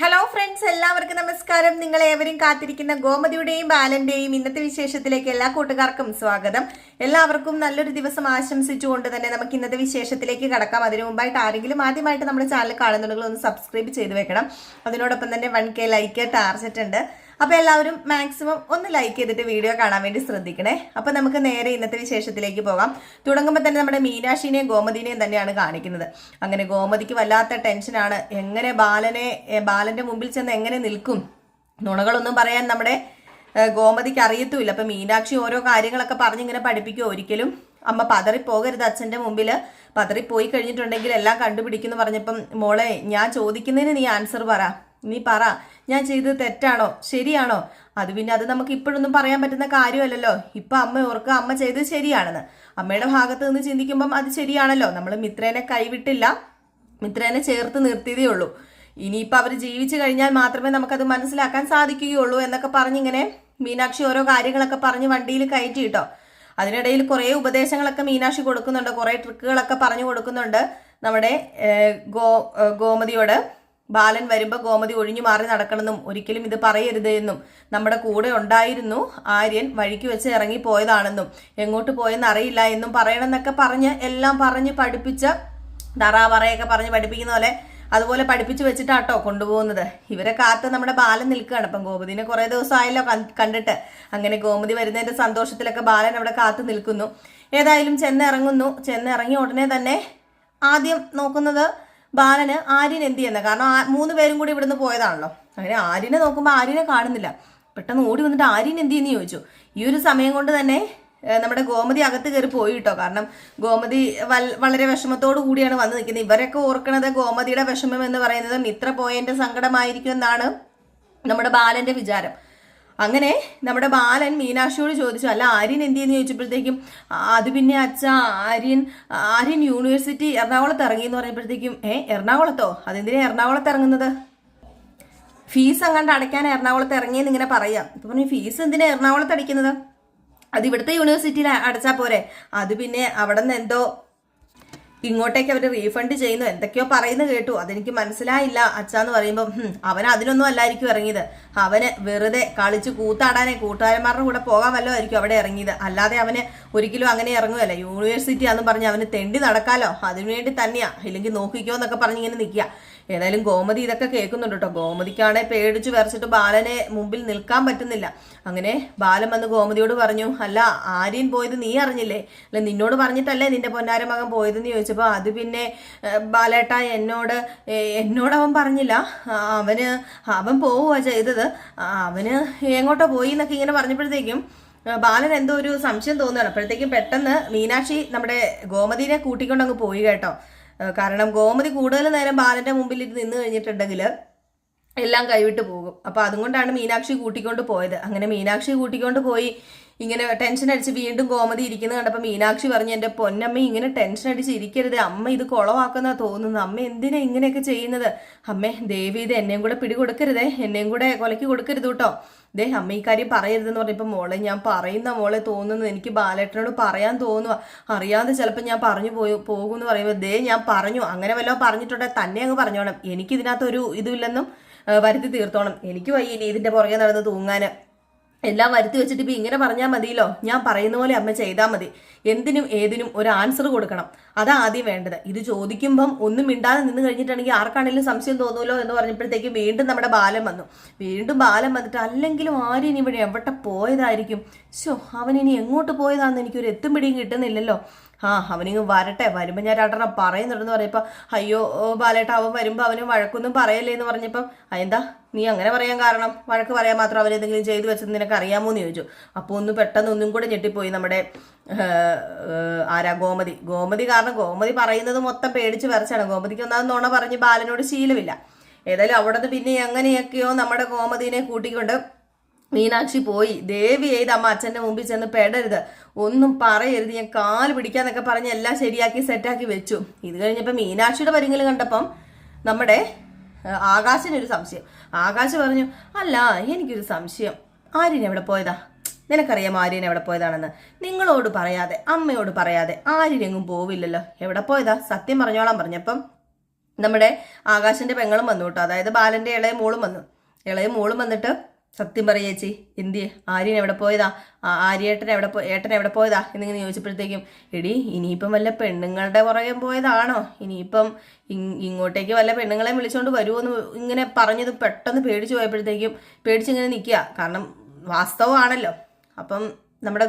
Hello friends എല്ലാവർക്കും നമസ്കാരം. നിങ്ങൾ ഏവരും കാത്തിരിക്കുന്ന ഗോമതിയുടെയും ബാലന്റെയും ഇന്നത്തെ വിശേഷത്തിലേക്ക് എല്ലാ കൂട്ടുകാർക്കും സ്വാഗതം. എല്ലാവർക്കും നല്ലൊരു ദിവസം ആശംസിച്ചുകൊണ്ട് തന്നെ നമുക്ക് ഇന്നത്തെ വിശേഷത്തിലേക്ക് കടക്കാം. അതിനു മുമ്പായിട്ട് ആരെങ്കിലും ആദ്യമായിട്ട് നമ്മുടെ ചാനൽ കാണുന്നുണ്ടെങ്കിൽ ഒന്ന് സബ്സ്ക്രൈബ് ചെയ്ത് വെക്കണം. അതിനോടൊപ്പം തന്നെ വൺ കെ ലൈക്ക് ടാർജറ്റ് ഉണ്ട്. അപ്പൊ എല്ലാവരും മാക്സിമം ഒന്ന് ലൈക്ക് ചെയ്തിട്ട് വീഡിയോ കാണാൻ വേണ്ടി ശ്രദ്ധിക്കണേ. അപ്പൊ നമുക്ക് നേരെ ഇന്നത്തെ വിശേഷത്തിലേക്ക് പോകാം. തുടങ്ങുമ്പോൾ തന്നെ നമ്മുടെ മീനാക്ഷിനെയും ഗോമതിനെയും തന്നെയാണ് കാണിക്കുന്നത്. അങ്ങനെ ഗോമതിക്ക് വല്ലാത്ത ടെൻഷനാണ് എങ്ങനെ ബാലനെ ബാലന്റെ മുമ്പിൽ ചെന്ന് എങ്ങനെ നിൽക്കും? നുണകളൊന്നും പറയാൻ നമ്മുടെ ഗോമതിക്ക് അറിയത്തുമില്ല. അപ്പൊ മീനാക്ഷി ഓരോ കാര്യങ്ങളൊക്കെ പറഞ്ഞിങ്ങനെ പഠിപ്പിക്കുക ഒരിക്കലും. അമ്മ പതറിപ്പോകരുത് അച്ഛന്റെ മുമ്പിൽ പതറിപ്പോയി കഴിഞ്ഞിട്ടുണ്ടെങ്കിൽ എല്ലാം കണ്ടുപിടിക്കുന്നു പറഞ്ഞപ്പം മോളെ ഞാൻ ചോദിക്കുന്നതിന് നീ ആൻസർ പറ. നീ പറ. ഞാൻ ചെയ്തത് തെറ്റാണോ? ശരിയാണോ? അത് പിന്നെ അത് നമുക്ക് ഇപ്പോഴൊന്നും പറയാൻ പറ്റുന്ന കാര്യമല്ലല്ലോ. ഇപ്പൊ അമ്മ ഓർക്കുക അമ്മ ചെയ്തത് ശരിയാണെന്ന്. അമ്മയുടെ ഭാഗത്ത് നിന്ന് ചിന്തിക്കുമ്പം അത് ശരിയാണല്ലോ. നമ്മൾ മിത്രേനെ കൈവിട്ടില്ല. മിത്രേനെ ചേർത്ത് നിർത്തിയതേ ഉള്ളൂ. ഇനിയിപ്പോൾ അവർ ജീവിച്ചു കഴിഞ്ഞാൽ മാത്രമേ നമുക്കത് മനസ്സിലാക്കാൻ സാധിക്കുകയുള്ളൂ എന്നൊക്കെ പറഞ്ഞിങ്ങനെ മീനാക്ഷി ഓരോ കാര്യങ്ങളൊക്കെ പറഞ്ഞ് വണ്ടിയിൽ കയറ്റി കിട്ടോ അതിനിടയിൽ കുറേ ഉപദേശങ്ങളൊക്കെ മീനാക്ഷി കൊടുക്കുന്നുണ്ട്. കുറേ ട്രിക്കുകളൊക്കെ പറഞ്ഞു കൊടുക്കുന്നുണ്ട് നമ്മുടെ ഗോ ഗോമതിയോട്. ബാലൻ വരുമ്പോൾ ഗോമതി ഒഴിഞ്ഞു മാറി നടക്കണമെന്നും ഒരിക്കലും ഇത് പറയരുത് എന്നും നമ്മുടെ കൂടെ ഉണ്ടായിരുന്നു ആര്യൻ വഴിക്ക് വെച്ച് ഇറങ്ങി പോയതാണെന്നും എങ്ങോട്ട് പോയെന്ന് അറിയില്ല എന്നും പറയണമെന്നൊക്കെ പറഞ്ഞ് എല്ലാം പറഞ്ഞ് പഠിപ്പിച്ച തറാവറയൊക്കെ പറഞ്ഞ് പഠിപ്പിക്കുന്ന പോലെ അതുപോലെ പഠിപ്പിച്ച് വെച്ചിട്ടാട്ടോ കൊണ്ടുപോകുന്നത്. ഇവരെ കാത്ത് നമ്മുടെ ബാലൻ നിൽക്കുകയാണ്. അപ്പം ഗോമതിനെ കുറേ ദിവസമായല്ലോ കണ്ടിട്ട്. അങ്ങനെ ഗോമതി വരുന്നതിന്റെ സന്തോഷത്തിലൊക്കെ ബാലൻ അവിടെ കാത്തു നിൽക്കുന്നു. ഏതായാലും ചെന്നിറങ്ങുന്നു. ചെന്നിറങ്ങി ഉടനെ തന്നെ ആദ്യം നോക്കുന്നത് ബാലന് ആര്യൻ എന്ത് ചെയ്യുന്നത്? കാരണം മൂന്ന് പേരും കൂടി ഇവിടുന്ന് പോയതാണല്ലോ. അങ്ങനെ ആര്യനെ നോക്കുമ്പോൾ ആര്യനെ കാണുന്നില്ല. പെട്ടെന്ന് ഓടി വന്നിട്ട് ആര്യൻ എന്ത് ചെയ്യുന്നു ചോദിച്ചു. ഈ ഒരു സമയം കൊണ്ട് തന്നെ നമ്മുടെ ഗോമതി അകത്ത് കയറി പോയി കേട്ടോ. കാരണം ഗോമതി വളരെ വിഷമത്തോടു കൂടിയാണ് വന്നു നിൽക്കുന്നത്. ഇവരൊക്കെ ഓർക്കണത് ഗോമതിയുടെ വിഷമം എന്ന് പറയുന്നത് മിത്ര പോയതിന്റെ സങ്കടമായിരിക്കും എന്നാണ് നമ്മുടെ ബാലന്റെ വിചാരം. അങ്ങനെ നമ്മുടെ ബാലൻ മീനാക്ഷിയോട് ചോദിച്ചു അല്ല ആര്യൻ എന്ത് ചെയ്യുന്നു? ചോദിച്ചപ്പോഴത്തേക്കും അത് പിന്നെ അച്ഛ ആര്യൻ ആര്യൻ യൂണിവേഴ്സിറ്റി എറണാകുളത്ത് ഇറങ്ങി എന്ന് പറഞ്ഞപ്പോഴത്തേക്കും ഏ എറണാകുളത്തോ? അതെന്തിനാ എറണാകുളത്ത് ഇറങ്ങുന്നത്? ഫീസ് അങ്ങാണ്ട് അടയ്ക്കാൻ എറണാകുളത്ത് ഇറങ്ങിയെന്ന് ഇങ്ങനെ പറയാം. ഇപ്പൊ പറഞ്ഞു ഫീസ് എന്തിനാ എറണാകുളത്ത് അടിക്കുന്നത് അത് ഇവിടുത്തെ യൂണിവേഴ്സിറ്റിയിൽ അടച്ചാൽ പോരെ. അത് പിന്നെ അവിടെ നിന്ന് എന്തോ ഇങ്ങോട്ടേക്ക് അവർ റീഫണ്ട് ചെയ്യുന്നു. എന്തൊക്കെയോ പറയുന്നു കേട്ടു. അതെനിക്ക് മനസ്സിലായില്ല. അച്ഛാന്ന് പറയുമ്പോൾ അവൻ അതിനൊന്നും അല്ലായിരിക്കും ഇറങ്ങിയത്. അവന് വെറുതെ കളിച്ച് കൂത്താടാനേ കൂട്ടുകാരന്മാരുടെ കൂടെ പോകാൻ ആയിരിക്കും അവിടെ ഇറങ്ങിയത്. അല്ലാതെ അവന് ഒരിക്കലും അങ്ങനെ ഇറങ്ങുമല്ല യൂണിവേഴ്സിറ്റി ആണെന്ന് പറഞ്ഞ് അവന് തെണ്ടി നടക്കാലോ? അതിനുവേണ്ടി തന്നെയാ. ഇല്ലെങ്കിൽ നോക്കിക്കോ എന്നൊക്കെ പറഞ്ഞ് ഇങ്ങനെ നിൽക്കുക. ഏതായാലും ഗോമതി ഇതൊക്കെ കേൾക്കുന്നുണ്ട് കേട്ടോ. ഗോമതിക്കാണെ പേടിച്ച് വരച്ചിട്ട് ബാലനെ മുമ്പിൽ നിൽക്കാൻ പറ്റുന്നില്ല. അങ്ങനെ ബാലൻ വന്ന് ഗോമതിയോട് പറഞ്ഞു അല്ല ആര്യൻ പോയത് നീ അറിഞ്ഞില്ലേ? അല്ല നിന്നോട് പറഞ്ഞിട്ടല്ലേ നിന്റെ പൊന്നാര മകൻ പോയതെന്ന് ചോദിച്ചപ്പോൾ അത് പിന്നെ ബാലേട്ട എന്നോട് എന്നോട് അവൻ പറഞ്ഞില്ല. അവന് അവൻ പോവുക ചെയ്തത്. അവന് എങ്ങോട്ടോ പോയി എന്നൊക്കെ ഇങ്ങനെ പറഞ്ഞപ്പോഴത്തേക്കും ബാലൻ എന്തോ ഒരു സംശയം തോന്നുകയാണ്. അപ്പോഴത്തേക്കും പെട്ടെന്ന് മീനാക്ഷി നമ്മുടെ ഗോമതിനെ കൂട്ടിക്കൊണ്ടങ്ങ് പോയി കേട്ടോ. കാരണം ഗോമതി കൂടുതൽ നേരം ബാലന്റെ മുമ്പിൽ നിന്ന് കഴിഞ്ഞിട്ടുണ്ടെങ്കിൽ എല്ലാം കൈവിട്ട് പോകും. അപ്പോൾ അതുകൊണ്ടാണ് മീനാക്ഷി കൂട്ടിക്കൊണ്ട് പോയത്. അങ്ങനെ മീനാക്ഷി കൂട്ടിക്കൊണ്ട് പോയി. ഇങ്ങനെ ടെൻഷൻ അടിച്ച് വീണ്ടും ഗോമതി ഇരിക്കുന്നത് കണ്ടപ്പോൾ മീനാക്ഷി പറഞ്ഞു എന്റെ പൊന്നമ്മ ഇങ്ങനെ ടെൻഷൻ അടിച്ച് ഇരിക്കരുത്. അമ്മ ഇത് കുളവാക്കുന്ന തോന്നുന്നു അമ്മ എന്തിനാ ഇങ്ങനെയൊക്കെ ചെയ്യുന്നത്? അമ്മേ ദേവി ഇത് എന്നെയും കൂടെ പിടികൊടുക്കരുതേ. എന്നെയും കൂടെ കൊലക്കി കൊടുക്കരുത് കേട്ടോ. ദേ അമ്മ ഈ കാര്യം പറയരുതെന്ന് പറഞ്ഞപ്പോൾ മോളെ ഞാൻ പറയുന്ന മോളെ തോന്നുന്നു. എനിക്ക് ബാലേട്ടനോട് പറയാൻ തോന്നുക അറിയാതെ ചിലപ്പോൾ ഞാൻ പറഞ്ഞു പോയി പോകുമെന്ന് പറയുമ്പോൾ ദേ ഞാൻ പറഞ്ഞു. അങ്ങനെ വല്ലതും പറഞ്ഞിട്ടുണ്ടെങ്കിൽ തന്നെ അങ്ങ് പറഞ്ഞോണം. എനിക്കിതിനകത്തൊരു ഇതുമില്ലെന്നും വരുത്തി തീർത്തോണം. എനിക്ക് വയ്യ ഇനി ഇതിന്റെ പുറകെ നടന്ന് തൂങ്ങാന്. എല്ലാം വരുത്തി വെച്ചിട്ട് ഇപ്പൊ ഇങ്ങനെ പറഞ്ഞാൽ മതിയല്ലോ. ഞാൻ പറയുന്ന പോലെ അമ്മ ചെയ്താൽ മതി. എന്തിനും ഏതിനും ഒരു ആൻസർ കൊടുക്കണം. അതാ ആദ്യം വേണ്ടത്. ഇത് ചോദിക്കുമ്പം ഒന്നും മിണ്ടാതെ നിന്ന് കഴിഞ്ഞിട്ടാണെങ്കിൽ ആർക്കാണെങ്കിലും സംശയം തോന്നുമല്ലോ എന്ന് പറഞ്ഞപ്പോഴത്തേക്കും വീണ്ടും നമ്മുടെ ബാലം വന്നു. വീണ്ടും ബാലം വന്നിട്ട് അല്ലെങ്കിലും ആര്യൻ ഇവിടെ എവിടെ പോയതായിരിക്കും? ശോ അവൻ ഇനി എങ്ങോട്ട് പോയതാണെന്ന് എനിക്കൊരു എത്തും പിടിയും കിട്ടുന്നില്ലല്ലോ. ആ അവനിങ്ങ് വരട്ടെ. വരുമ്പോൾ ഞാൻ രണ്ടെണ്ണം പറയുന്നുണ്ടെന്ന് പറയപ്പോൾ അയ്യോ ബാലേട്ടാ അവൻ വരുമ്പോൾ അവന് വഴക്കൊന്നും പറയല്ലേ എന്ന് പറഞ്ഞപ്പം അതെന്താ നീ അങ്ങനെ പറയാൻ കാരണം? വഴക്ക് പറയാൻ മാത്രം അവരെന്തെങ്കിലും ചെയ്തു വെച്ചത് നിനക്ക് അറിയാമോ എന്ന് ചോദിച്ചു. അപ്പോൾ ഒന്ന് പെട്ടെന്ന് ഒന്നും കൂടെ ഞെട്ടിപ്പോയി നമ്മുടെ ആരാ ഗോമതി. ഗോമതി കാരണം ഗോമതി പറയുന്നത് മൊത്തം പേടിച്ച് വരച്ചാണ് ഗോമതിക്ക് ഒന്നാമത് നോണ പറഞ്ഞ് ബാലനോട് ശീലമില്ല. ഏതായാലും അവിടെ നിന്ന് പിന്നെ എങ്ങനെയൊക്കെയോ നമ്മുടെ ഗോമതിനെ കൂട്ടിക്കൊണ്ട് മീനാക്ഷി പോയി. ദേവി ചെയ്ത് അമ്മ അച്ഛന്റെ മുമ്പിൽ ചെന്ന് പെടരുത്. ഒന്നും പറയരുത്. ഞാൻ കാൽ പിടിക്കാന്നൊക്കെ പറഞ്ഞ് എല്ലാം ശരിയാക്കി സെറ്റാക്കി വെച്ചു. ഇത് കഴിഞ്ഞപ്പോൾ മീനാക്ഷിയുടെ പരിങ്ങൽ കണ്ടപ്പം നമ്മുടെ ആകാശിനൊരു സംശയം. ആകാശ് പറഞ്ഞു അല്ല എനിക്കൊരു സംശയം. ആര്യൻ എവിടെ പോയതാ? നിനക്കറിയാം ആര്യൻ എവിടെ പോയതാണെന്ന്. നിങ്ങളോട് പറയാതെ അമ്മയോട് പറയാതെ ആര്യനെങ്ങും പോവില്ലല്ലോ. എവിടെ പോയതാ? സത്യം പറഞ്ഞോളാൻ പറഞ്ഞപ്പം നമ്മുടെ ആകാശിന്റെ പെങ്ങളും വന്നു കേട്ടോ. അതായത് ബാലന്റെ ഇളയ മോളും വന്നു. ഇളയ മോളും വന്നിട്ട് സത്യം പറയ ചേച്ചി എന്തിയെ? ആര്യൻ എവിടെ പോയതാ? ആര്യേട്ടൻ എവിടെ പോ ഏട്ടൻ എവിടെ പോയതാ? എന്നിങ്ങനെ ചോദിച്ചപ്പോഴത്തേക്കും എടി ഇനിയിപ്പം വല്ല പെണ്ണുങ്ങളുടെ പുറകെ പോയതാണോ? ഇനിയിപ്പം ഇങ് ഇങ്ങോട്ടേക്ക് വല്ല പെണ്ണുങ്ങളെ വിളിച്ചുകൊണ്ട് വരുമോ എന്ന് ഇങ്ങനെ പറഞ്ഞത് പെട്ടെന്ന് പേടിച്ചു പോയപ്പോഴത്തേക്കും പേടിച്ചിങ്ങനെ നിൽക്കുക കാരണം വാസ്തവമാണല്ലോ. അപ്പം നമ്മുടെ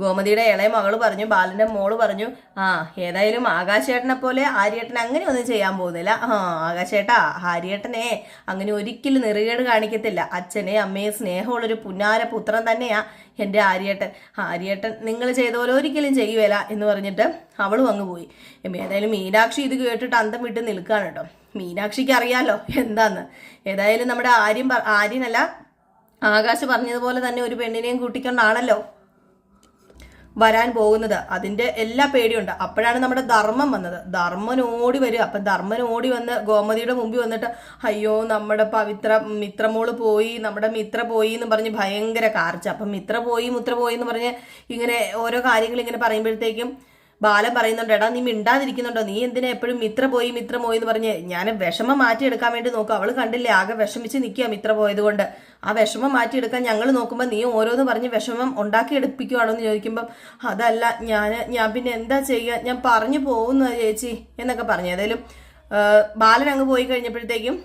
ഗോമതിയുടെ ഇളയ മകൾ പറഞ്ഞു ബാലന്റെ മോൾ പറഞ്ഞു ആ ഏതായാലും ആകാശേട്ടനെ പോലെ ആര്യേട്ടൻ അങ്ങനെ ഒന്നും ചെയ്യാൻ പോകുന്നില്ല. ആ ആകാശേട്ടാ ആര്യേട്ടനെ അങ്ങനെ ഒരിക്കലും നെറുകേട് കാണിക്കത്തില്ല. അച്ഛനെ അമ്മയെ സ്നേഹമുള്ളൊരു പുന്നാര പുത്രൻ തന്നെയാ എന്റെ ആര്യേട്ടൻ. ആര്യേട്ടൻ നിങ്ങൾ ചെയ്ത പോലെ ഒരിക്കലും ചെയ്യുകയില്ല എന്ന് പറഞ്ഞിട്ട് അവളും അങ്ങ് പോയി. ഏതായാലും മീനാക്ഷി ഇത് കേട്ടിട്ട് അന്തം വിട്ട് നിൽക്കുകയാണ് കേട്ടോ. മീനാക്ഷിക്ക് അറിയാലോ എന്താന്ന്. ഏതായാലും നമ്മുടെ ആര്യൻ ആര്യനല്ല ആകാശ് പറഞ്ഞതുപോലെ തന്നെ ഒരു പെണ്ണിനെയും കൂട്ടിക്കൊണ്ടാണല്ലോ വരാൻ പോകുന്നത്. അതിന്റെ എല്ലാ പേടിയുണ്ട്. അപ്പോഴാണ് നമ്മുടെ ധർമ്മം വന്നത്. ധർമ്മൻ ഓടി വരിക അപ്പം ധർമ്മൻ ഓടി വന്ന് ഗോമതിയുടെ മുമ്പിൽ വന്നിട്ട് അയ്യോ നമ്മുടെ പവിത്ര മിത്രമോൾ പോയി നമ്മുടെ മിത്ര പോയി എന്ന് പറഞ്ഞ് ഭയങ്കര കാർച്ച. അപ്പം മിത്ര പോയി മുത്ര പോയി എന്ന് പറഞ്ഞ് ഇങ്ങനെ ഓരോ കാര്യങ്ങൾ ഇങ്ങനെ പറയുമ്പോഴത്തേക്കും ബാലൻ പറയുന്നുണ്ട് എടാ നീ മിണ്ടാതിരിക്കുന്നുണ്ടോ? നീ എന്തിനാ എപ്പോഴും മിത്ര പോയി മിത്ര പോയി എന്ന് പറഞ്ഞ് ഞാൻ വിഷമം മാറ്റിയെടുക്കാൻ വേണ്ടി നോക്കും. അവൾ കണ്ടില്ലേ ആകെ വിഷമിച്ച് നിൽക്കുക മിത്ര പോയത് കൊണ്ട്. ആ വിഷമം മാറ്റിയെടുക്കാൻ ഞങ്ങൾ നോക്കുമ്പോൾ നീ ഓരോന്ന് പറഞ്ഞ് വിഷമം ഉണ്ടാക്കിയെടുപ്പിക്കുവാണോ എന്ന് ചോദിക്കുമ്പം അതല്ല ഞാൻ ഞാൻ പിന്നെ എന്താ ചെയ്യുക ഞാൻ പറഞ്ഞു പോകുന്ന ചേച്ചി എന്നൊക്കെ പറഞ്ഞു. ഏതായാലും ബാലൻ അങ്ങ് പോയി കഴിഞ്ഞപ്പോഴത്തേക്കും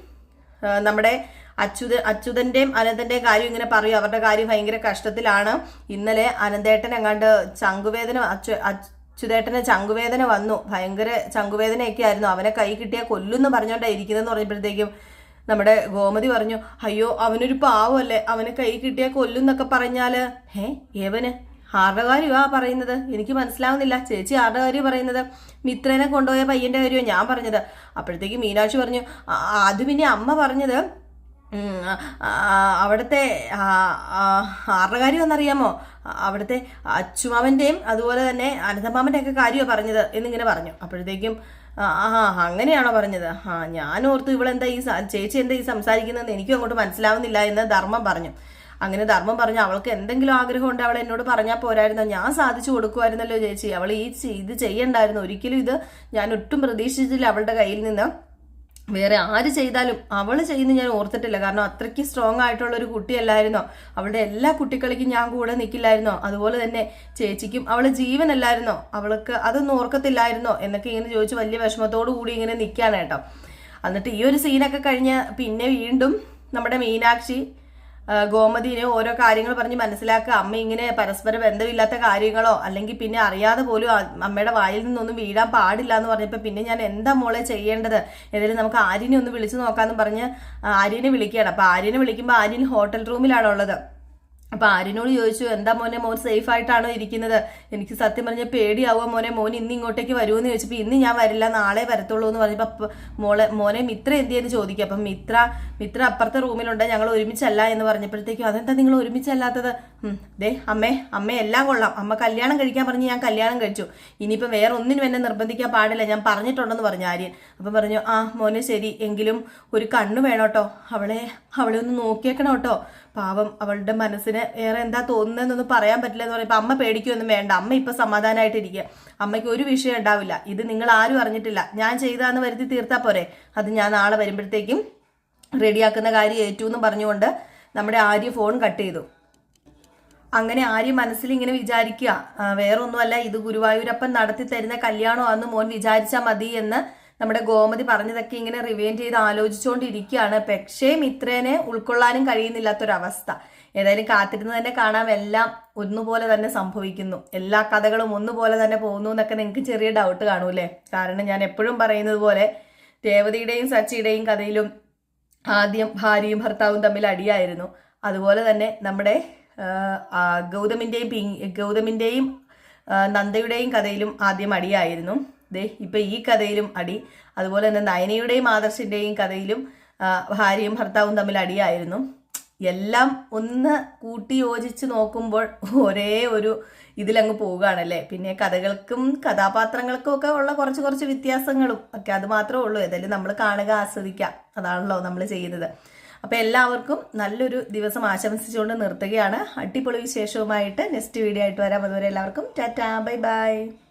നമ്മുടെ അച്യുത അച്യുതന്റെയും അനന്തന്റെയും കാര്യം ഇങ്ങനെ പറയും. അവരുടെ കാര്യം ഭയങ്കര കഷ്ടത്തിലാണ്. ഇന്നലെ അനന്തേട്ടൻ എങ്ങാണ്ട് ചങ്കുവേദന അച്ചു അച്യുതേട്ടന് ചങ്കുവേദന വന്നു. ഭയങ്കര ചങ്കുവേദനയൊക്കെ ആയിരുന്നു അവനെ കൈ കിട്ടിയാൽ കൊല്ലുന്ന് പറഞ്ഞോണ്ടാ ഇരിക്കുന്നതെന്ന് പറഞ്ഞപ്പോഴത്തേക്കും നമ്മുടെ ഗോമതി പറഞ്ഞു അയ്യോ അവനൊരു പാവമല്ലേ. അവന് കൈ കിട്ടിയാൽ കൊല്ലുന്നൊക്കെ പറഞ്ഞാൽ. ഏ ഏവന് ആരുടെ കാര്യമാ പറയുന്നത്? എനിക്ക് മനസ്സിലാവുന്നില്ല. ചേച്ചി ആരുടെ കാര്യം പറയുന്നത്? മിത്രനെ കൊണ്ടുപോയ പയ്യന്റെ കാര്യമാണ് ഞാൻ പറഞ്ഞത്. അപ്പോഴത്തേക്ക് മീനാക്ഷി പറഞ്ഞു "ആ, അത് പിന്നെ അമ്മ പറഞ്ഞത് അവിടുത്തെ ആരുടെ കാര്യം എന്നറിയാമോ? അവിടുത്തെ അച്ചുമാമന്റെയും അതുപോലെ തന്നെ അനന്തമാമന്റെ ഒക്കെ കാര്യമാണ് പറഞ്ഞത് എന്നിങ്ങനെ പറഞ്ഞു. അപ്പോഴത്തേക്കും ആ, അങ്ങനെയാണോ പറഞ്ഞത്? ആ ഞാൻ ഓർത്തു ഇവളെന്താ ഈ ചേച്ചി എന്താ ഈ സംസാരിക്കുന്നതെന്ന് എനിക്കും അങ്ങോട്ട് മനസ്സിലാവുന്നില്ല എന്ന് ധർമ്മം പറഞ്ഞു. അങ്ങനെ ധർമ്മം പറഞ്ഞു അവൾക്ക് എന്തെങ്കിലും ആഗ്രഹം ഉണ്ട് അവൾ എന്നോട് പറഞ്ഞാൽ പോരായിരുന്നോ? ഞാൻ സാധിച്ചു കൊടുക്കുമായിരുന്നല്ലോ ചേച്ചി. അവൾ ഈ ഇത് ചെയ്യണ്ടായിരുന്നു. ഒരിക്കലും ഇത് ഞാൻ ഒട്ടും പ്രതീക്ഷിച്ചില്ല അവളുടെ കയ്യിൽ നിന്ന്. വേറെ ആര് ചെയ്താലും അവൾ ചെയ്യുന്ന ഞാൻ ഓർത്തിട്ടില്ല. കാരണം അത്രയ്ക്ക് സ്ട്രോങ് ആയിട്ടുള്ള ഒരു കുട്ടിയല്ലായിരുന്നോ? അവളുടെ എല്ലാ കുട്ടികളിക്കും ഞാൻ കൂടെ നിൽക്കില്ലായിരുന്നോ അതുപോലെ തന്നെ ചേച്ചിക്കും അവൾ ജീവനല്ലായിരുന്നോ? അവൾക്ക് അതൊന്നും ഓർക്കത്തില്ലായിരുന്നോ? എന്നൊക്കെ ഇങ്ങനെ ചോദിച്ച് വലിയ വിഷമത്തോടു കൂടി ഇങ്ങനെ നിൽക്കുകയാണ് കേട്ടോ. എന്നിട്ട് ഈ ഒരു സീനൊക്കെ കഴിഞ്ഞ് പിന്നെ വീണ്ടും നമ്മുടെ മീനാക്ഷി ഗോമതിനെ ഓരോ കാര്യങ്ങൾ പറഞ്ഞ് മനസ്സിലാക്കുക. അമ്മ ഇങ്ങനെ പരസ്പര ബന്ധമില്ലാത്ത കാര്യങ്ങളോ അല്ലെങ്കിൽ പിന്നെ അറിയാതെ പോലും അമ്മയുടെ വായിൽ നിന്നൊന്നും വീഴാൻ പാടില്ല എന്ന് പറഞ്ഞപ്പോൾ പിന്നെ ഞാൻ എന്താ മോളെ ചെയ്യേണ്ടത്? ഏതായാലും നമുക്ക് ആര്യനെ ഒന്ന് വിളിച്ചു നോക്കാമെന്ന് പറഞ്ഞ് ആര്യനെ വിളിക്കുകയാണ്. അപ്പോൾ ആര്യനെ വിളിക്കുമ്പോൾ ആര്യൻ ഹോട്ടൽ റൂമിലാണുള്ളത്. അപ്പൊ ആര്യനോട് ചോദിച്ചു എന്താ മോനെ മോൻ സേഫ് ആയിട്ടാണോ ഇരിക്കുന്നത്? എനിക്ക് സത്യം പറഞ്ഞ പേടിയാവോ മോനെ മോൻ ഇന്ന് ഇങ്ങോട്ടേക്ക് വരുമെന്ന് ചോദിച്ചപ്പോൾ ഇന്ന് ഞാൻ വരില്ല നാളെ വരത്തുള്ളൂ എന്ന് പറഞ്ഞപ്പോൾ മോളെ മോനെ മിത്ര എന്ത് ചെയ്യുന്നു ചോദിക്കും. അപ്പം മിത്ര മിത്ര അപ്പുറത്തെ റൂമിലുണ്ട് ഞങ്ങൾ ഒരുമിച്ചല്ല എന്ന് പറഞ്ഞപ്പോഴത്തേക്കും അതെന്താ നിങ്ങൾ ഒരുമിച്ചല്ലാത്തത്? ദേ അമ്മേ അമ്മ എല്ലാം കൊള്ളാം. അമ്മ കല്യാണം കഴിക്കാൻ പറഞ്ഞ് ഞാൻ കല്യാണം കഴിച്ചു. ഇനിയിപ്പം വേറെ ഒന്നിനും എന്നെ നിർബന്ധിക്കാൻ പാടില്ല. ഞാൻ പറഞ്ഞിട്ടുണ്ടെന്ന് പറഞ്ഞു ആര്യൻ. അപ്പം പറഞ്ഞു ആ മോനെ ശരി. എങ്കിലും ഒരു കണ്ണ് വേണോട്ടോ? അവളെ അവളെ ഒന്ന് നോക്കിയേക്കണം കേട്ടോ പാവം അവളുടെ മനസ്സിന് ഏറെ എന്താ തോന്നുന്നതെന്നൊന്നും പറയാൻ പറ്റില്ല എന്ന് പറയുമ്പോൾ അമ്മ പേടിക്കൊന്നും വേണ്ട. അമ്മ ഇപ്പൊ സമാധാനമായിട്ടിരിക്കുക അമ്മയ്ക്ക് ഒരു വിഷയം ഉണ്ടാവില്ല. ഇത് നിങ്ങൾ ആരും അറിഞ്ഞിട്ടില്ല. ഞാൻ ചെയ്താന്ന് വരുത്തി തീർത്താ പോരെ. അത് ഞാൻ നാളെ വരുമ്പോഴത്തേക്കും റെഡിയാക്കുന്ന കാര്യം ഏറ്റു എന്ന് പറഞ്ഞുകൊണ്ട് നമ്മുടെ ആര്യ ഫോൺ കട്ട് ചെയ്തു. അങ്ങനെ ആര്യ മനസ്സിൽ ഇങ്ങനെ വിചാരിക്കുക വേറൊന്നുമല്ല ഇത് ഗുരുവായൂരപ്പൻ നടത്തി തരുന്ന കല്യാണമാണെന്ന് മോൻ വിചാരിച്ചാൽ മതി എന്ന് നമ്മുടെ ഗോമതി പറഞ്ഞതൊക്കെ ഇങ്ങനെ റിവൈൻഡ് ചെയ്ത് ആലോചിച്ചുകൊണ്ടിരിക്കുകയാണ് പക്ഷേ മിത്രേനെ ഉൾക്കൊള്ളാനും കഴിയുന്നില്ലാത്തൊരവസ്ഥ. ഏതായാലും കാത്തിരുന്ന് തന്നെ കാണാം. എല്ലാം ഒന്നുപോലെ തന്നെ സംഭവിക്കുന്നു. എല്ലാ കഥകളും ഒന്നുപോലെ തന്നെ പോകുന്നു എന്നൊക്കെ നിങ്ങൾക്ക് ചെറിയ ഡൗട്ട് കാണൂലേ കാരണം ഞാൻ എപ്പോഴും പറയുന്നത് പോലെ രേവതിയുടെയും സച്ചിയുടെയും കഥയിലും ആദ്യം ഭാര്യയും ഭർത്താവും തമ്മിൽ അടിയായിരുന്നു. അതുപോലെ തന്നെ നമ്മുടെ ഗൗതമിന്റെയും ഗൗതമിന്റെയും നന്ദയുടെയും കഥയിലും ആദ്യം അടിയായിരുന്നു. ദേ ഇപ്പൊ ഈ കഥയിലും അടി അതുപോലെ തന്നെ നയനയുടെയും ആദർശിന്റെയും കഥയിലും ഭാര്യയും ഭർത്താവും തമ്മിൽ അടിയായിരുന്നു. എല്ലാം ഒന്ന് കൂട്ടി യോജിച്ച് നോക്കുമ്പോൾ ഒരേ ഒരു ഇതിലങ്ങ് പോവുകയാണല്ലേ? പിന്നെ കഥകൾക്കും കഥാപാത്രങ്ങൾക്കും ഒക്കെ ഉള്ള കുറച്ച് കുറച്ച് വ്യത്യാസങ്ങളും ഒക്കെ അത് മാത്രമേ ഉള്ളൂ. ഏതായാലും നമ്മൾ കാണുക ആസ്വദിക്കുക. അതാണല്ലോ നമ്മൾ ചെയ്യുന്നത്. അപ്പോൾ എല്ലാവർക്കും നല്ലൊരു ദിവസം ആശംസിച്ചുകൊണ്ട് നിർത്തുകയാണ്. അടിപൊളി വിശേഷവുമായിട്ട് നെക്സ്റ്റ് വീഡിയോ ആയിട്ട് വരാം. അതുവരെ എല്ലാവർക്കും ടാറ്റാ. Bye bye.